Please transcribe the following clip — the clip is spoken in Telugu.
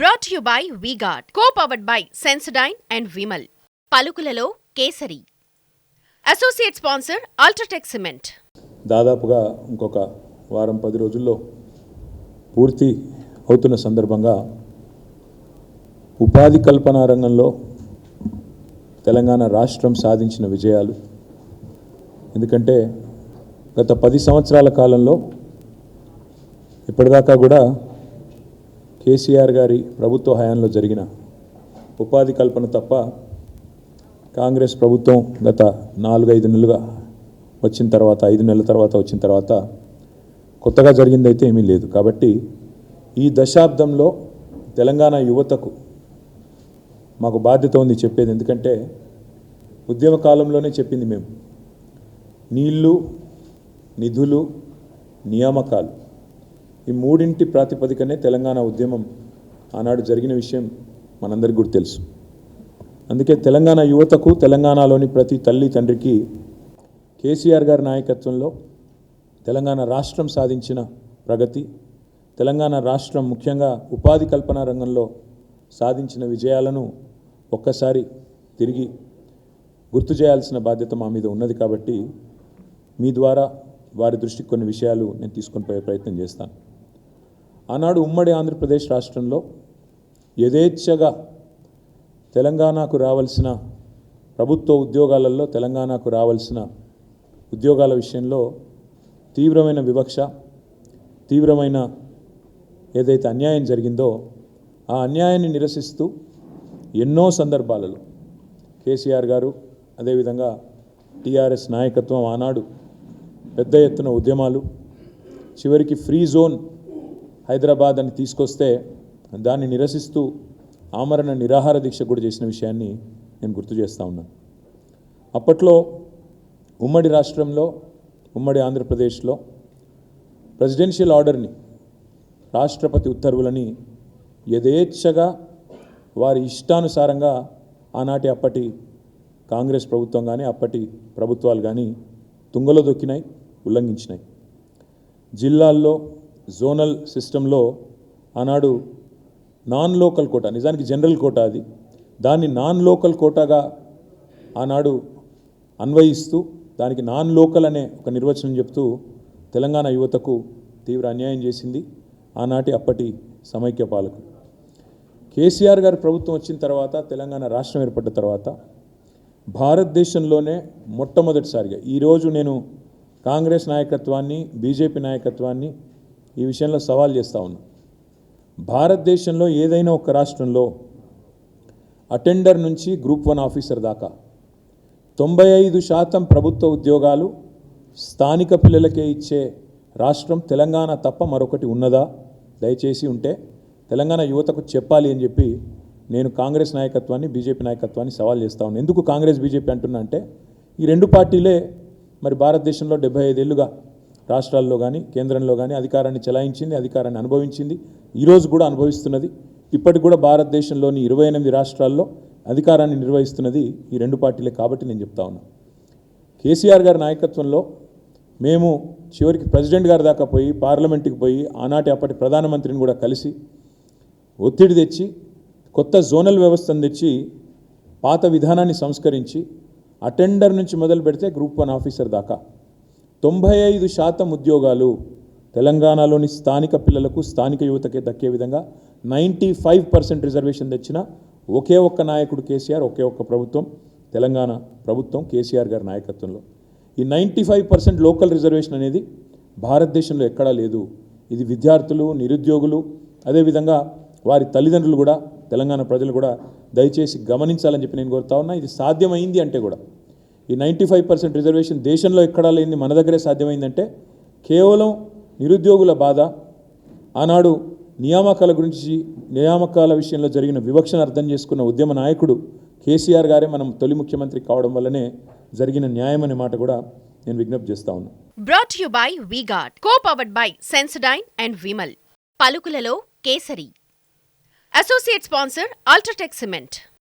Brought you by VGuard co powered by Sensodyne and Vimal పలుకులలో kesari. Associate sponsor UltraTech cement దాదాపుగా ఇంకొక వారం పది రోజుల్లో పూర్తి అవుతున్న సందర్భంగా ఉపాధి కల్పన రంగంలో తెలంగాణ రాష్ట్రం సాధించిన విజయాలు. ఎందుకంటే గత పది సంవత్సరాల కాలంలో ఇప్పటిదాకా కూడా కేసీఆర్ గారి ప్రభుత్వ హయాంలో జరిగిన ఉపాధి కల్పన తప్ప కాంగ్రెస్ ప్రభుత్వం గత నాలుగైదు నెలలుగా వచ్చిన తర్వాత ఐదు నెలల తర్వాత వచ్చిన తర్వాత కొత్తగా జరిగిందైతే ఏమీ లేదు. కాబట్టి ఈ దశాబ్దంలో తెలంగాణ యువతకు మాకు బాధ్యత ఉంది చెప్పేది. ఎందుకంటే ఉద్యమ కాలంలోనే చెప్పింది మేము. నీళ్ళు నిధులు నియామకాలు. ఈ మూడింటి ప్రాతిపదికనే తెలంగాణ ఉద్యమం ఆనాడు జరిగిన విషయం మనందరికీ కూడా తెలుసు. అందుకే తెలంగాణ యువతకు తెలంగాణలోని ప్రతి తల్లి తండ్రికి కేసీఆర్ గారి నాయకత్వంలో తెలంగాణ రాష్ట్రం సాధించిన ప్రగతి తెలంగాణ రాష్ట్రం ముఖ్యంగా ఉపాధి కల్పన రంగంలో సాధించిన విజయాలను ఒక్కసారి తిరిగి గుర్తు చేయాల్సిన బాధ్యత మా మీద ఉన్నది కాబట్టి మీ ద్వారా వారి దృష్టికి కొన్ని విషయాలు నేను తీసుకొని పోయే ప్రయత్నం చేస్తాను. ఆనాడు ఉమ్మడి ఆంధ్రప్రదేశ్ రాష్ట్రంలో యథేచ్ఛగా తెలంగాణకు రావాల్సిన ప్రభుత్వ ఉద్యోగాలలో తెలంగాణకు రావాల్సిన ఉద్యోగాల విషయంలో తీవ్రమైన వివక్ష తీవ్రమైన ఏదైతే అన్యాయం జరిగిందో ఆ అన్యాయాన్ని నిరసిస్తూ ఎన్నో సందర్భాలలో కేసీఆర్ గారు అదేవిధంగా టీఆర్ఎస్ నాయకత్వం ఆనాడు పెద్ద ఎత్తున ఉద్యమాలు చివరికి ఫ్రీ జోన్ హైదరాబాద్ అని తీసుకొస్తే దాన్ని నిరసిస్తూ ఆమరణ నిరాహార దీక్ష కూడా చేసిన విషయాన్ని నేను గుర్తు చేస్తూ ఉన్నాను. అప్పట్లో ఉమ్మడి రాష్ట్రంలో ఉమ్మడి ఆంధ్రప్రదేశ్లో ప్రెసిడెన్షియల్ ఆర్డర్ని రాష్ట్రపతి ఉత్తర్వులని యథేచ్ఛగా వారి ఇష్టానుసారంగా ఆనాటి అప్పటి కాంగ్రెస్ ప్రభుత్వం కానీ అప్పటి ప్రభుత్వాలు కానీ తుంగలో దొక్కినాయి ఉల్లంఘించినాయి. జిల్లాల్లో జోనల్ సిస్టంలో ఆనాడు నాన్ లోకల్ కోటా నిజానికి జనరల్ కోటా అది. దాన్ని నాన్ లోకల్ కోటాగా ఆనాడు అన్వయిస్తూ దానికి నాన్ లోకల్ అనే ఒక నిర్వచనం చెప్తూ తెలంగాణ యువతకు తీవ్ర అన్యాయం చేసింది ఆనాటి అప్పటి సమైక్య పాలకులు. కేసీఆర్ గారి ప్రభుత్వం వచ్చిన తర్వాత తెలంగాణ రాష్ట్రం ఏర్పడ్డ తర్వాత భారతదేశంలోనే మొట్టమొదటిసారిగా ఈరోజు నేను కాంగ్రెస్ నాయకత్వాన్ని బీజేపీ నాయకత్వాన్ని ఈ విషయంలో సవాల్ చేస్తూ ఉన్నా. భారతదేశంలో ఏదైనా ఒక రాష్ట్రంలో అటెండర్ నుంచి గ్రూప్ వన్ ఆఫీసర్ దాకా తొంభై ఐదు శాతం ప్రభుత్వ ఉద్యోగాలు స్థానిక పిల్లలకే ఇచ్చే రాష్ట్రం తెలంగాణ తప్ప మరొకటి ఉన్నదా? దయచేసి ఉంటే తెలంగాణ యువతకు చెప్పాలి అని చెప్పి నేను కాంగ్రెస్ నాయకత్వాన్ని బీజేపీ నాయకత్వాన్ని సవాల్ చేస్తా ఉన్నాను ఎందుకు కాంగ్రెస్ బీజేపీ అంటున్నా అంటే ఈ రెండు పార్టీలే మరి భారతదేశంలో డెబ్బై ఐదేళ్ళుగా రాష్ట్రాల్లో కానీ కేంద్రంలో కానీ అధికారాన్ని చెలాయించింది అధికారాన్ని అనుభవించింది. ఈరోజు కూడా అనుభవిస్తున్నది. ఇప్పటికి కూడా భారతదేశంలోని ఇరవై ఎనిమిది రాష్ట్రాల్లో అధికారాన్ని నిర్వహిస్తున్నది ఈ రెండు పార్టీలే కాబట్టి నేను చెప్తా ఉన్నా. కేసీఆర్ గారి నాయకత్వంలో మేము చివరికి ప్రెసిడెంట్ గారి దాకా పోయి పార్లమెంట్కి పోయి ఆనాటి అప్పటి ప్రధానమంత్రిని కూడా కలిసి ఒత్తిడి తెచ్చి కొత్త జోనల్ వ్యవస్థను తెచ్చి పాత విధానాన్ని సంస్కరించి అటెండర్ నుంచి మొదలు పెడితే గ్రూప్ వన్ ఆఫీసర్ దాకా తొంభై ఐదు శాతం ఉద్యోగాలు తెలంగాణలోని స్థానిక పిల్లలకు స్థానిక యువతకే దక్కే విధంగా నైంటీ ఫైవ్ పర్సెంట్ రిజర్వేషన్ తెచ్చిన ఒకే ఒక్క నాయకుడు కేసీఆర్ ఒకే ఒక్క ప్రభుత్వం తెలంగాణ ప్రభుత్వం కేసీఆర్ గారి నాయకత్వంలో. ఈ ninety five percent local reservation అనేది భారతదేశంలో ఎక్కడా లేదు. ఇది విద్యార్థులు నిరుద్యోగులు అదేవిధంగా వారి తల్లిదండ్రులు కూడా తెలంగాణ ప్రజలు కూడా దయచేసి గమనించాలని చెప్పి నేను కోరుతా ఉన్నా. ఇది సాధ్యమైంది అంటే కూడా ఈ నైంటీ ఫైవ్ పర్సెంట్ రిజర్వేషన్ దేశంలో ఎక్కడా లేని మన దగ్గరే సాధ్యమైందంటే కేవలం నిరుద్యోగుల బాధ ఆనాడు నియామకాల గురించి నియామకాల విషయంలో జరిగిన వివక్షను అర్థం చేసుకున్న ఉద్యమ నాయకుడు కేసీఆర్ గారే మనం తొలి ముఖ్యమంత్రి కావడం వల్లనే జరిగిన న్యాయం అనే మాట కూడా నేను విజ్ఞప్తి చేస్తా ఉన్నాను brought you by VGuard co powered by Sensodyne and Vimal పలుకులలో kesari. Associate sponsor UltraTech cement